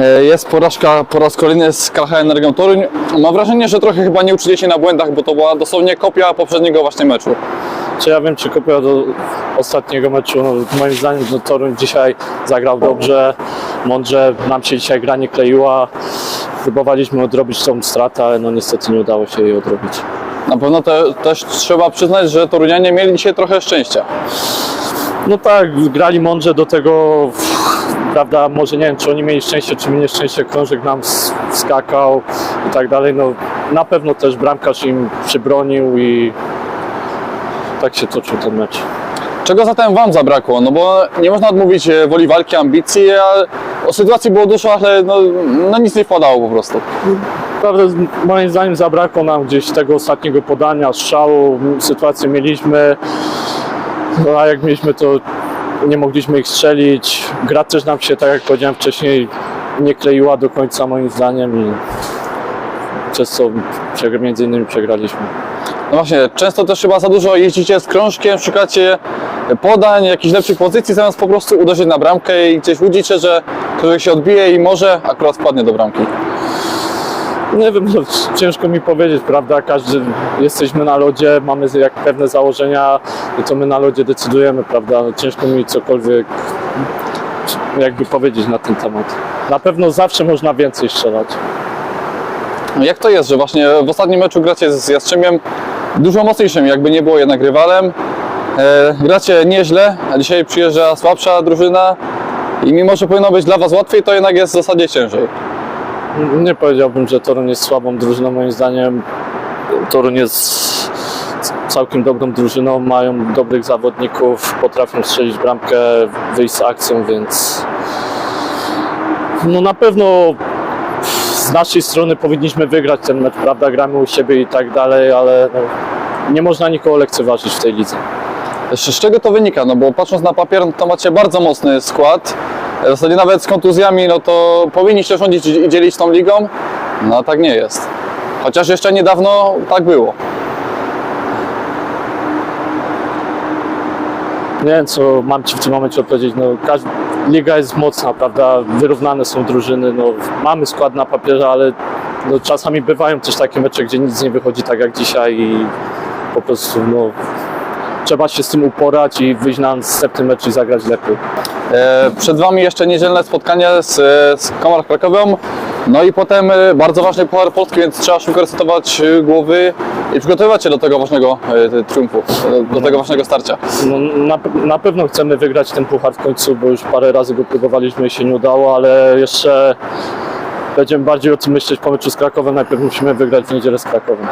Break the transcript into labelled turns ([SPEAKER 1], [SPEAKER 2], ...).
[SPEAKER 1] E, Jest porażka po raz kolejny z KH Energią Toruń. Mam wrażenie, że trochę chyba nie uczyli się na błędach, bo to była dosłownie kopia poprzedniego właśnie meczu.
[SPEAKER 2] Czy ja wiem, czy kopia do ostatniego meczu, no, moim zdaniem no, Toruń dzisiaj zagrał dobrze, mądrze, nam się dzisiaj gra nie kleiła. Próbowaliśmy odrobić tą stratę, ale no niestety nie udało się jej odrobić.
[SPEAKER 1] Na pewno te, też trzeba przyznać, że Torunianie mieli dzisiaj trochę szczęścia.
[SPEAKER 2] No tak, grali mądrze do tego, prawda, może nie wiem, czy oni mieli szczęście, czy my nieszczęście, krążek nam s- wskakał i tak dalej, no na pewno też bramkarz im przybronił i tak się toczył ten mecz.
[SPEAKER 1] Czego zatem Wam zabrakło? No bo nie można odmówić e, woli walki, ambicji, a o sytuacji było dużo, ale no, no nic nie wpadało po prostu.
[SPEAKER 2] Prawda, z- moim zdaniem zabrakło nam gdzieś tego ostatniego podania, strzału, sytuację mieliśmy, no a jak mieliśmy to nie mogliśmy ich strzelić. Gra też nam się, tak jak powiedziałem wcześniej, nie kleiła do końca moim zdaniem i przez co między innymi przegraliśmy.
[SPEAKER 1] No właśnie, często też chyba za dużo jeździcie z krążkiem, szukacie podań, jakichś lepszych pozycji, zamiast po prostu uderzyć na bramkę i gdzieś łudzicie, że krążek się odbije i może akurat wpadnie do bramki.
[SPEAKER 2] Nie wiem, no, ciężko mi powiedzieć, prawda? Każdy, jesteśmy na lodzie, mamy jak pewne założenia to my na lodzie decydujemy, prawda? No, Ciężko mi cokolwiek jakby powiedzieć na ten temat. Na pewno zawsze można więcej strzelać.
[SPEAKER 1] No Jak to jest, że właśnie w ostatnim meczu gracie z Jastrzębiem dużo mocniejszym, jakby nie było jednak rywalem. E, gracie nieźle, a dzisiaj przyjeżdża słabsza drużyna i mimo, że powinno być dla Was łatwiej, to jednak jest w zasadzie ciężej.
[SPEAKER 2] Nie powiedziałbym, że Torun jest słabą drużyną, moim zdaniem. Torun jest całkiem dobrą drużyną, mają dobrych zawodników, potrafią strzelić bramkę, wyjść z akcją, więc no na pewno z naszej strony powinniśmy wygrać ten mecz, prawda, gramy u siebie i tak dalej, ale no, nie można nikogo lekceważyć w tej lidze.
[SPEAKER 1] Z czego to wynika? No bo patrząc na papier, to macie bardzo mocny skład. W zasadzie nawet z kontuzjami, no to powinniście rządzić i dzielić tą ligą. No a tak nie jest. Chociaż jeszcze niedawno tak było.
[SPEAKER 2] Nie wiem, co mam Ci w tym momencie odpowiedzieć. No, każda, liga jest mocna, prawda? Wyrównane są drużyny. No, mamy skład na papierze, ale no, czasami bywają też takie mecze, gdzie nic nie wychodzi tak jak dzisiaj i po prostu no, trzeba się z tym uporać i wyjść na następny mecz i zagrać lepiej.
[SPEAKER 1] E, Przed Wami jeszcze niedzielne spotkanie z, z Komar Krakowią. No i potem e, bardzo ważny Puchar Polski, więc trzeba szybko resetować e, głowy i przygotowywać się do tego ważnego e, triumfu, do, do tego ważnego starcia.
[SPEAKER 2] No, na, na pewno chcemy wygrać ten puchar w końcu, bo już parę razy go próbowaliśmy i się nie udało, ale jeszcze będziemy bardziej o tym myśleć po meczu z Krakowem. Najpierw musimy wygrać w niedzielę z Krakowem.